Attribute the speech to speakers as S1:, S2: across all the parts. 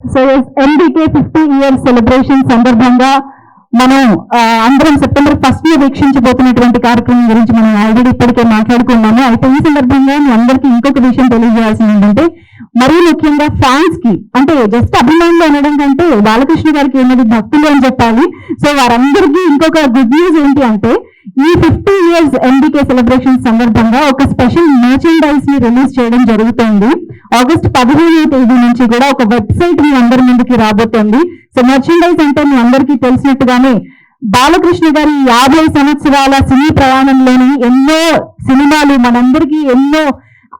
S1: So NDK fifty years celebration సందర్భంగా మనం అందరం సెప్టెంబర్ ఫస్ట్ని వీక్షించబోతున్నటువంటి కార్యక్రమం గురించి మనం ఆల్రెడీ ఇప్పటికే మాట్లాడుకున్నాము. అయితే ఈ సందర్భంగా మీ అందరికీ ఇంకొక విషయం తెలియజేయాల్సింది ఏంటంటే మరీ ముఖ్యంగా ఫ్యాన్స్కి అంటే జస్ట్ అభిమానులు అనడం కంటే బాలకృష్ణ గారికి ఉన్నది భక్తులు అని చెప్పాలి. సో వారందరికీ ఇంకొక గుడ్ న్యూస్ ఏంటి అంటే ఈ ఫిఫ్టీ ఇయర్స్ ఎన్డీకే సెలబ్రేషన్ సందర్భంగా ఒక స్పెషల్ మర్చెండైజ్ని రిలీజ్ చేయడం జరుగుతుంది. ఆగస్ట్ పదిహేనవ తేదీ నుంచి కూడా ఒక వెబ్సైట్ మీ అందరి ముందుకి రాబోతోంది. సో మర్చెండైజ్ అంటే మీ అందరికీ తెలిసినట్టుగానే బాలకృష్ణ గారి యాభై సంవత్సరాల సినీ ప్రయాణంలోని ఎన్నో సినిమాలు మనందరికీ ఎన్నో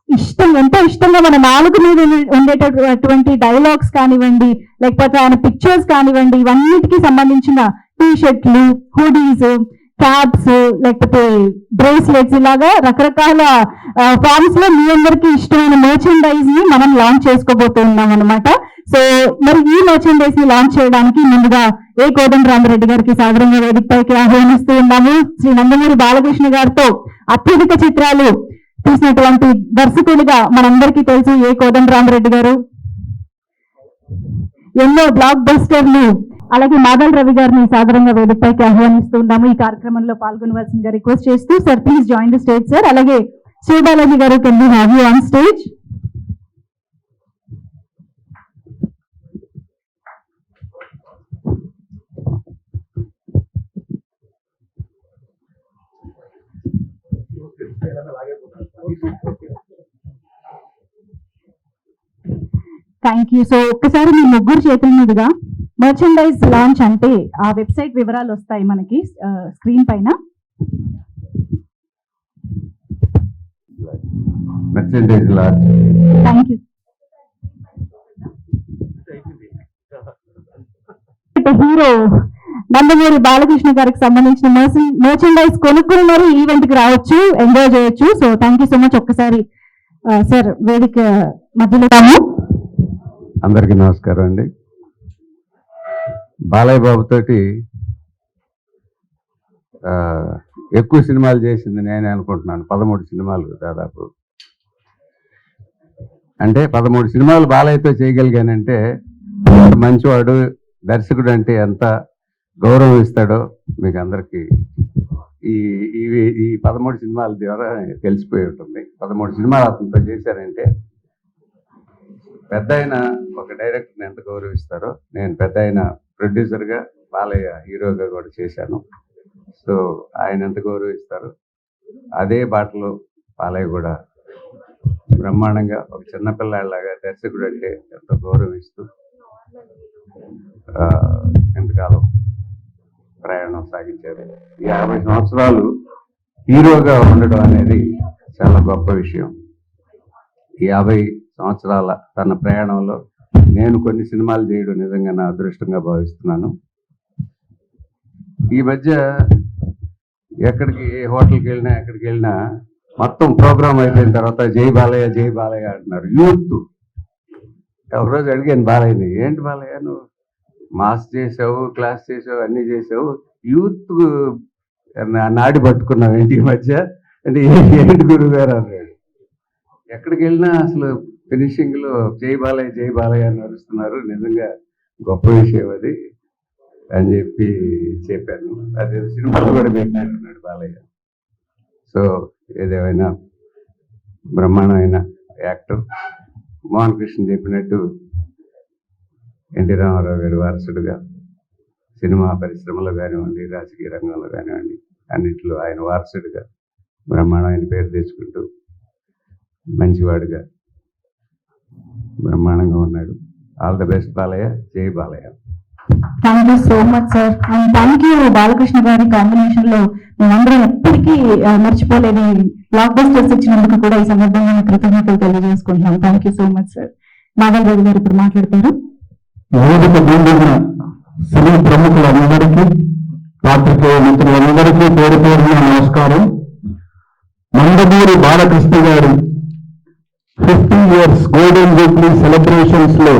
S1: ఇష్టం ఎంతో ఇష్టంగా మన నాలుగు మీద ఉండేటటువంటి డైలాగ్స్ కానివ్వండి లేకపోతే ఆయన పిక్చర్స్ కానివ్వండి ఇవన్నిటికీ సంబంధించిన టీ షర్ట్లు హుడీస్ క్యాప్స్ లేకపోతే బ్రేస్లెట్స్ ఇలాగా రకరకాల ఫార్మ్స్లో మీ అందరికీ ఇష్టమైన మర్చెండైజ్ని మనం లాంచ్ చేసుకోబోతున్నాం అనమాట సో మరి ఈ మర్చెండైజ్ని లాంచ్ చేయడానికి ముందుగా ఏ కోదండరామరెడ్డి గారికి సాధారణంగా వేదికపైకి ఆహ్వానిస్తూ ఉన్నాము. శ్రీ నందమూరి బాలకృష్ణ గారితో అత్యధిక చిత్రాలు తీసినటువంటి దర్శకులుగా మనందరికీ తెలుసు ఏ కోదండరామరెడ్డి గారు. ఎన్నో బ్లాక్ బస్టర్లు అలాగే మాదల్ రవి గారిని సాధారణంగా వేదికపైకి ఆహ్వానిస్తూ ఉన్నాము. ఈ కార్యక్రమంలో పాల్గొనవలసిందిగా రిక్వెస్ట్ చేస్తూ sir please join the stage sir అలాగే శ్రీబాలాజీ గారు can you have you on stage thank you so ఒక్కసారి మీ ముగ్గురు చేతుల మీదుగా మర్చెండైజ్ లాంచ్ అంటే ఆ వెబ్సైట్ వివరాలు వస్తాయి మనకి స్క్రీన్ పైన.
S2: Merchandise launch
S1: thank you hero Nandamuri Balakrishna గారికి సంబంధించిన మర్చెండైజ్ కొనుక్కుని మరి ఈవెంట్కి రావచ్చు ఎంజాయ్ చేయొచ్చు. So thank you so much ఒక్కసారి సార్ వేదిక మధ్యలో.
S2: అందరికీ నమస్కారం అండి. బాలయ్య బాబుతోటి ఎక్కువ సినిమాలు చేసింది నేనే అనుకుంటున్నాను. పదమూడు సినిమాలు దాదాపు. అంటే పదమూడు సినిమాలు బాలయ్యతో చేయగలిగానంటే మంచివాడు దర్శకుడు అంటే ఎంత గౌరవం ఇస్తాడో మీకు అందరికీ ఈ ఇవి ఈ పదమూడు సినిమాల ద్వారా తెలిసిపోయి ఉంటుంది. పదమూడు సినిమాలు అతనితో చేశారంటే పెద్ద ఆయన ఒక డైరెక్టర్ని ఎంత గౌరవిస్తారో నేను పెద్ద ఆయన ప్రొడ్యూసర్గా బాలయ్య హీరోగా కూడా చేశాను. సో ఆయన ఎంత గౌరవిస్తారు అదే బాటలో బాలయ్య కూడా బ్రహ్మాండంగా ఒక చిన్నపిల్లాడిలాగా దర్శకుడు అంటే ఎంతో గౌరవిస్తూ ఎంతకాలం ప్రయాణం సాగించారు. యాభై సంవత్సరాలు హీరోగా ఉండడం అనేది చాలా గొప్ప విషయం. యాభై సంవత్సరాల తన ప్రయాణంలో నేను కొన్ని సినిమాలు చేయడం నిజంగా నా అదృష్టంగా భావిస్తున్నాను. ఈ మధ్య ఎక్కడికి ఏ హోటల్కి వెళ్ళినా ఎక్కడికి వెళ్ళినా మొత్తం ప్రోగ్రామ్ అయిపోయిన తర్వాత జై బాలయ్య జై బాలయ్య అంటున్నారు. యూత్. ఒకరోజు అడిగాను బాలయ్యని ఏంటి బాలయ్య? నువ్వు మాస్ చేసావు క్లాస్ చేసావు అన్నీ చేసావు. యూత్ నా- నాడి పట్టుకున్నావు ఏంటి ఈ మధ్య? అంటే ఏంటి గురువు గారు? అన్నాడు. ఎక్కడికి వెళ్ళినా అసలు ఫినిషింగ్లో జై బాలయ్య జై బాలయ్య అని నడుస్తున్నారు. నిజంగా గొప్ప విషయం అది అని చెప్పి చెప్పాను. అదే సినిమాలు కూడా పెట్టినట్టున్నాడు బాలయ్య. సో ఏదేమైనా బ్రహ్మాండమైన యాక్టర్ మోహన్ కృష్ణ చెప్పినట్టు ఎన్టీ రామారావు గారి వారసుడుగా సినిమా పరిశ్రమలో కానివ్వండి రాజకీయ రంగంలో కానివ్వండి అన్నింటిలో ఆయన వారసుడిగా బ్రహ్మాండమైన పేరు తెచ్చుకుంటూ మంచివాడుగా బ్రహ్మాండంగా ఉన్నాడు. All the best Balayya. జై Balayya.
S1: Thank you so much sir and thank you Balakrishna గారి కాంబినేషన్లో మేమందరం ఎప్పటికీ మర్చిపోలేని బ్లాక్ బస్టర్స్ ఇచ్చినందుకు కూడా ఈ సందర్భంగా కృతజ్ఞతలు తెలియజేసుకుంటున్నాం. Thank you so much sir Madhav Reddy గారు ఇప్పుడు మాట్లాడతారు.
S3: సినీ ప్రముఖులందరికీ పాత్రికేయ మిత్రులందరికీ పేరు పేరున నమస్కారం. నందమూరి బాలకృష్ణ గారి ఫిఫ్టీ ఇయర్స్ గోల్డెన్ జూబ్లీ సెలబ్రేషన్స్లో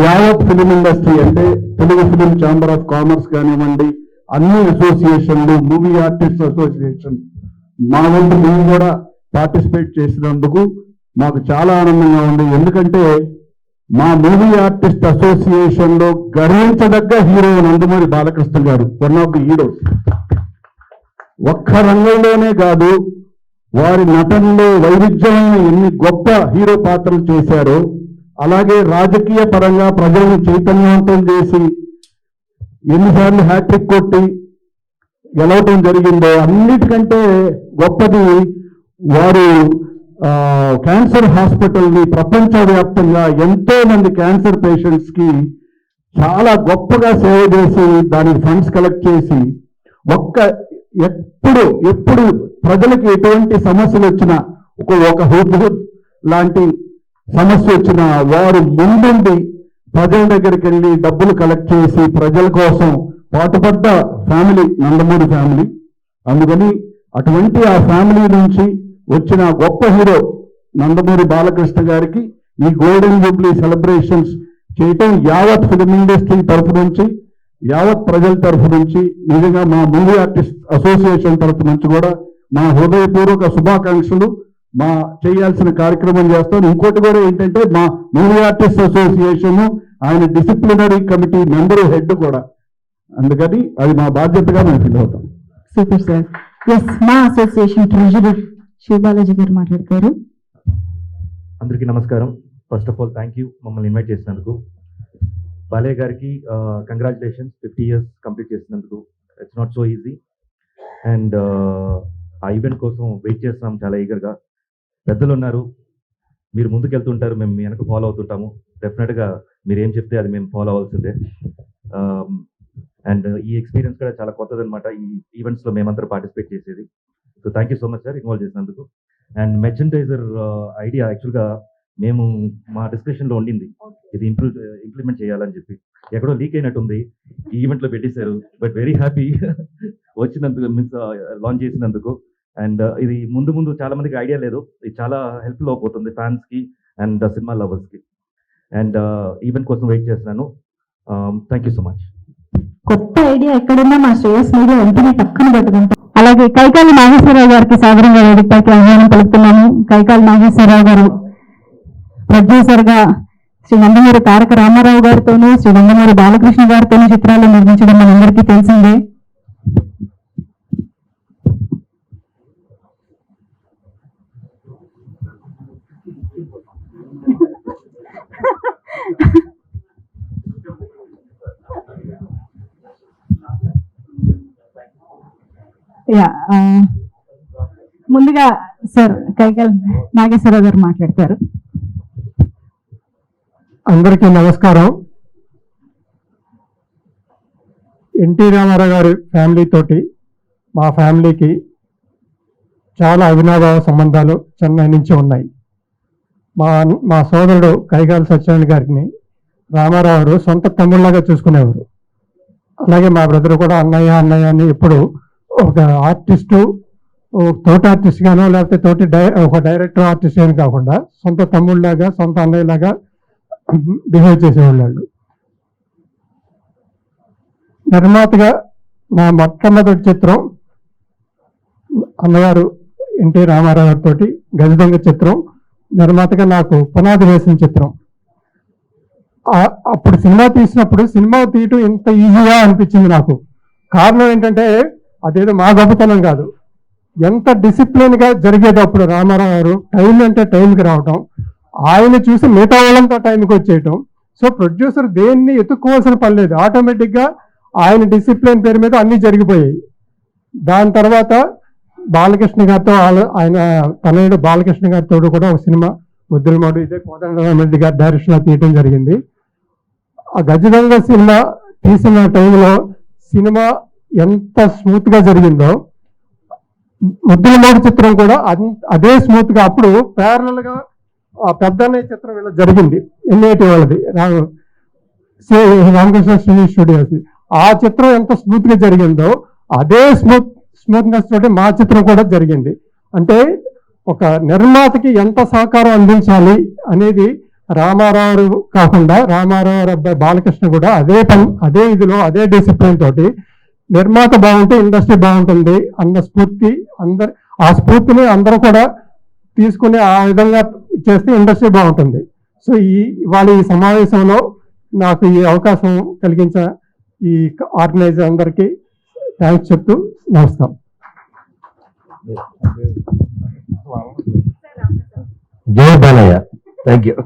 S3: యావత్ ఫిలిం ఇండస్ట్రీ అంటే Telugu film chamber of commerce కానివ్వండి అన్ని అసోసియేషన్లు మూవీ ఆర్టిస్ట్ అసోసియేషన్ మా వంతు మేము కూడా పార్టిసిపేట్ చేసినందుకు మాకు చాలా ఆనందంగా ఉంది. ఎందుకంటే మా మూవీ ఆర్టిస్ట్ అసోసియేషన్లో గర్వించదగ్గ హీరో నందమూరి బాలకృష్ణ గారు వన్ ఆఫ్ ది హీరోస్ ఒక్క రంగంలోనే కాదు వారి నటనలో వైవిధ్యమైన ఎన్ని గొప్ప హీరో పాత్రలు చేశారో అలాగే రాజకీయ పరంగా ప్రజలను చైతన్యవంతం చేసి ఎన్నిసార్లు హ్యాట్రిక్ కొట్టి గెలవటం జరిగిందో అన్నిటికంటే గొప్పది వారు క్యాన్సర్ హాస్పిటల్ని ప్రపంచవ్యాప్తంగా ఎంతో మంది క్యాన్సర్ పేషెంట్స్కి చాలా గొప్పగా సేవ చేసి దానికి ఫండ్స్ కలెక్ట్ చేసి ఒక్క ఎప్పుడు ఎప్పుడు ప్రజలకు ఎటువంటి సమస్యలు వచ్చినా ఒక ఒక హుద్హుద్ లాంటి సమస్య వచ్చినా వారు ముందుండి ప్రజల దగ్గరికి వెళ్ళి డబ్బులు కలెక్ట్ చేసి ప్రజల కోసం పాటుపడ్డ ఫ్యామిలీ నందమూరి ఫ్యామిలీ అందుకని అటువంటి ఆ ఫ్యామిలీ నుంచి వచ్చిన గొప్ప హీరో నందమూరి బాలకృష్ణ గారికి ఈ గోల్డెన్ జూబ్లీ సెలబ్రేషన్స్ చేయటం యావత్ ఫిలిం ఇండస్ట్రీ తరఫు నుంచి యావత్ ప్రజల తరఫు నుంచి నిజంగా మా మూవీ ఆర్టిస్ట్ అసోసియేషన్ తరఫు నుంచి కూడా మా హృదయపూర్వక శుభాకాంక్షలు. మా చేయాల్సిన కార్యక్రమం చేస్తాం. ఇంకోటి కూడా ఏంటంటే మా మూవీ ఆర్టిస్ట్ అసోసియేషన్ ఆయన డిసిప్లినరీ కమిటీ మెంబరు హెడ్ కూడా. అందుకని అది మా బాధ్యతగా మేము ఫీల్ అవుతాం.
S1: Super sir. ఎస్ మా అసోసియేషన్ ట్రెజరర్ శివబాలాజీ గారు మాట్లాడతారు.
S4: అందరికీ నమస్కారం. First of all thank you మమ్మల్ని ఇన్వైట్ చేసినందుకు. బాలయ్య గారికి కంగ్రాచులేషన్స్ ఫిఫ్టీ ఇయర్స్ కంప్లీట్ చేసినందుకు. It's not so easy and ఆ ఈవెంట్ కోసం వెయిట్ చేస్తున్నాం చాలా ఈగర్గా పెద్దలు ఉన్నారు. మీరు ముందుకు వెళ్తుంటారు మేము మీ వెనక ఫాలో అవుతుంటాము. డెఫినెట్గా మీరు ఏం చెప్తే అది మేము ఫాలో అవ్వాల్సిందే. Um, అండ్ ఈ ఎక్స్పీరియన్స్ కూడా చాలా కొత్తది అనమాట ఈ ఈవెంట్స్లో మేమందరూ పార్టిసిపేట్ చేసేది. So thank you so much sir involve చేసినందుకు. అండ్ మెర్చెంటైజర్ ఐడియా యాక్చువల్గా మేము మా డిస్కషన్లో ఉండింది. ఇది ఇంప్రూవ్ ఇంప్లిమెంట్ చేయాలని చెప్పి. ఎక్కడో లీక్ అయినట్టుంది. ఈ ఈవెంట్లో పెట్టేశారు. బట్ వెరీ హ్యాపీ వచ్చినందుకు మీన్స్ లాంచ్ చేసినందుకు. అండ్ ఇది ముందు ముందు చాలా మందికి ఐడియా లేదు. ఇది చాలా హెల్ప్ఫుల్ అయిపోతుంది ఫ్యాన్స్కి అండ్ సినిమా లవర్స్కి అండ్ ఈవెంట్ కోసం వెయిట్ చేస్తున్నాను. Thank you so much.
S1: కొత్త ఐడియా ఎక్కడున్నా మా శ్రేయస్ మీడియా వెంటనే టక్కున పెట్టుకుంటాం. అలాగే కైకాలి నాగేశ్వరరావు గారికి సాదరంగా వేదికపైకి ఆహ్వానం పలుకుతున్నాము కైకాలి నాగేశ్వరరావు గారు ప్రొడ్యూసర్గా శ్రీ నందమూరి తారక రామారావు గారితోనూ శ్రీ నందమూరి బాలకృష్ణ గారితోనూ చిత్రాలు నిర్మించడం మనందరికీ తెలిసిందే. యా ముందుగా సార్ కైకల్ నాగేశ్వరరావు గారు మాట్లాడతారు.
S3: అందరికీ నమస్కారం. ఎన్టీ రామారావు గారి ఫ్యామిలీ తోటి మా ఫ్యామిలీకి చాలా అవినాభావ సంబంధాలు చెన్నై నుంచి ఉన్నాయి. మా మా సోదరుడు కైగాల సత్యనారాయణ గారిని రామారావు గారు సొంత తమ్ముళ్ళగా చూసుకునేవారు. అలాగే మా బ్రదర్ కూడా అన్నయ్య అన్నయ్య అని ఎప్పుడు ఒక ఆర్టిస్టు తోట ఆర్టిస్ట్ గానో లేకపోతే తోటి డై ఒక డైరెక్టర్ ఆర్టిస్ట్ గాని కాకుండా సొంత తమ్ముళ్ళలాగా సొంత అన్నయ్యలాగా బిహేవ్ చేసేవాళ్ళు. నిర్మాతగా నా మొట్టమొదటి చిత్రం అన్నగారు ఎన్టీ రామారావు గారితో గజదొంగ చిత్రం నిర్మాతగా నాకు పునాది వేసిన చిత్రం. అప్పుడు సినిమా తీసినప్పుడు సినిమా తీయటం ఇంత ఈజీగా అనిపించింది నాకు. కారణం ఏంటంటే అదేదో మా గొప్పతనం కాదు. ఎంత డిసిప్లిన్గా జరిగేది అప్పుడు రామారావు గారు టైం అంటే టైంకి రావటం. ఆయన చూసి మిగతా వాళ్ళంతా టైంకి వచ్చేయటం. సో ప్రొడ్యూసర్ దేన్ని ఎత్తుక్కోవాల్సిన పని లేదు. ఆటోమేటిక్గా ఆయన డిసిప్లిన్ పేరు మీద అన్నీ జరిగిపోయాయి. దాని తర్వాత బాలకృష్ణ గారితో ఆయన తనయుడు బాలకృష్ణ గారితో కూడా ఒక సినిమా ముద్దులమాడు ఇదే కోదండరామరెడ్డి గారి డైరెక్షన్లో తీయటం జరిగింది. ఆ గజదొంగ సినిమా తీసిన టైంలో సినిమా ఎంత స్మూత్గా జరిగిందో ముద్రమాడు చిత్రం కూడా అదే స్మూత్గా అప్పుడు ప్యారలల్గా ఆ పెద్ద అన్నయ్య చిత్రం ఇలా జరిగింది. ఎన్ఐటి వాళ్ళది. రామకృష్ణ శ్రీ స్టూడియోస్. ఆ చిత్రం ఎంత స్మూత్గా జరిగిందో అదే స్మూత్ స్మూత్నెస్ తోటి మా చిత్రం కూడా జరిగింది. అంటే ఒక నిర్మాతకి ఎంత సహకారం అందించాలి అనేది రామారావు కాకుండా రామారావు అబ్బాయి బాలకృష్ణ కూడా అదే పని అదే ఇదిలో అదే డిసిప్లిన్ తోటి నిర్మాత బాగుంటే ఇండస్ట్రీ బాగుంటుంది అన్న స్ఫూర్తి అందరు ఆ స్ఫూర్తిని అందరూ కూడా తీసుకుని ఆ విధంగా చేస్తే ఇండస్ట్రీ బాగుంటుంది.
S5: సో ఈ ఇవాళ ఈ సమావేశంలో నాకు ఈ అవకాశం కలిగించిన ఈ ఆర్గనైజర్ అందరికీ థ్యాంక్స్ చెప్తూ నమస్కారం.
S4: జయ బాలయ్య. Thank you.